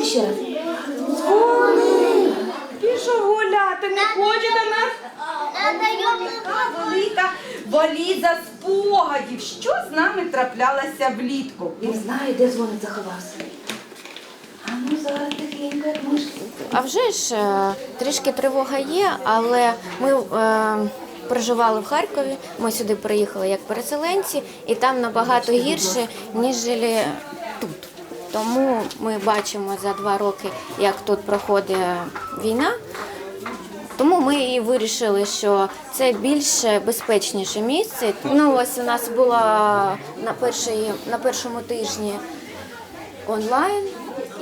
Давайте ще раз. Дзвони. Пішов гуляти, не хоче до нас. Велика валіза спогадів. Що з нами траплялося влітку? Він знає, де дзвоник заховався. А ну зараз тихенько, як мишки. А вже ж е, трішки тривога є, але ми е, проживали в Харкові. Ми сюди приїхали як переселенці, і там набагато гірше, ніж тут. Тому ми бачимо за два роки, як тут проходить війна. Тому ми і вирішили, що це більш безпечніше місце. Ну ось у нас було на першій, на першому тижні онлайн,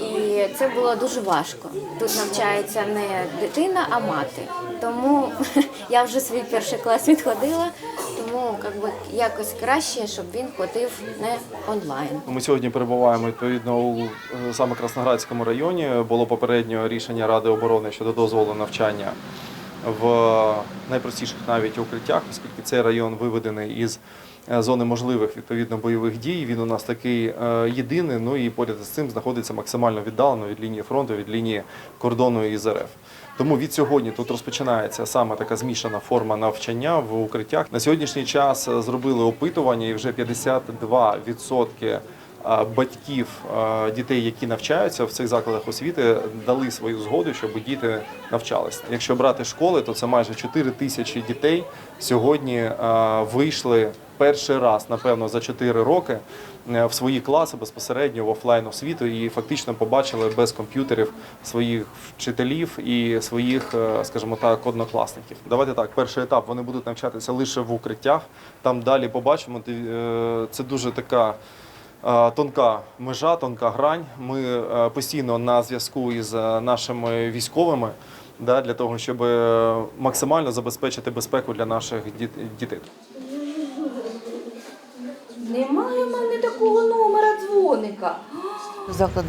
і це було дуже важко. Тут навчається не дитина, а мати. Тому я вже свій перший клас відходила, тому как би, якось краще, щоб він ходив не онлайн. Ми сьогодні перебуваємо відповідно у е, саме Красноградському районі. Було попереднє рішення Ради оборони щодо дозволу навчання в найпростіших навіть укриттях, оскільки цей район виведений із е, зони можливих відповідно бойових дій. Він у нас такий е, єдиний. Ну і поряд з цим знаходиться максимально віддалено від лінії фронту, від лінії кордону із РФ. Тому від сьогодні тут розпочинається саме така змішана форма навчання в укриттях. На сьогоднішній час е, зробили опитування, і вже 52% а, батьків дітей, які навчаються в цих закладах освіти, дали свою згоду, щоб діти навчалися. Якщо брати школи, то це майже 4 тисячі дітей сьогодні вийшли перший раз, напевно, за 4 роки е, в свої класи безпосередньо в офлайн освіту і фактично побачили без комп'ютерів своїх вчителів і своїх, е, скажімо так, однокласників. Давайте так, перший етап вони будуть навчатися лише в укриттях. Там далі побачимо. Е, Це дуже така. Е, Тонка межа, тонка грань. Ми е, постійно на зв'язку із е, нашими військовими да, для того, щоб максимально забезпечити безпеку для наших дітей. Немає в мене такого номера дзвоника. Заклад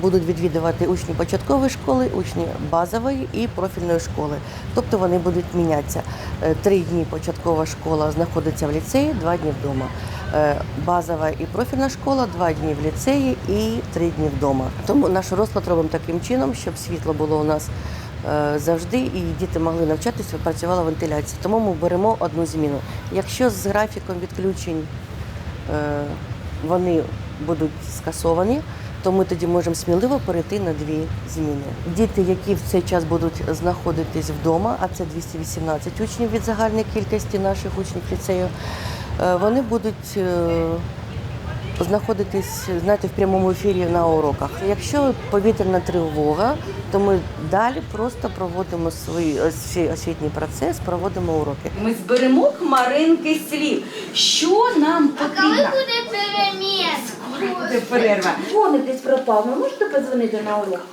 будуть відвідувати учні початкової школи, учні базової і профільної школи. Тобто вони будуть мінятися. Три дні початкова школа знаходиться в ліцеї, два дні вдома. Е, Базова і профільна школа два дні в ліцеї і три дні вдома. Тому наш розклад робимо таким чином, щоб світло було у нас е, завжди, і діти могли навчатися, працювала вентиляція. Тому ми беремо одну зміну. Якщо з графіком відключень е, вони будуть скасовані, то ми тоді можемо сміливо перейти на дві зміни. Діти, які в цей час будуть знаходитись вдома, а це 218 учнів від загальної кількості наших учнів ліцею, вони будуть е, знаходитись знаєте, в прямому ефірі на уроках. Якщо повітряна тривога, то ми далі просто проводимо свій свій освітній процес, проводимо уроки. Ми зберемо хмаринки слів. Що нам Коли потрібно? буде перерва. Дзвоник десь пропав. Ви можете подзвонити на урок?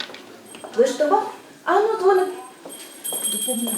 Ви ж то? А ну дзвоник. Допомога.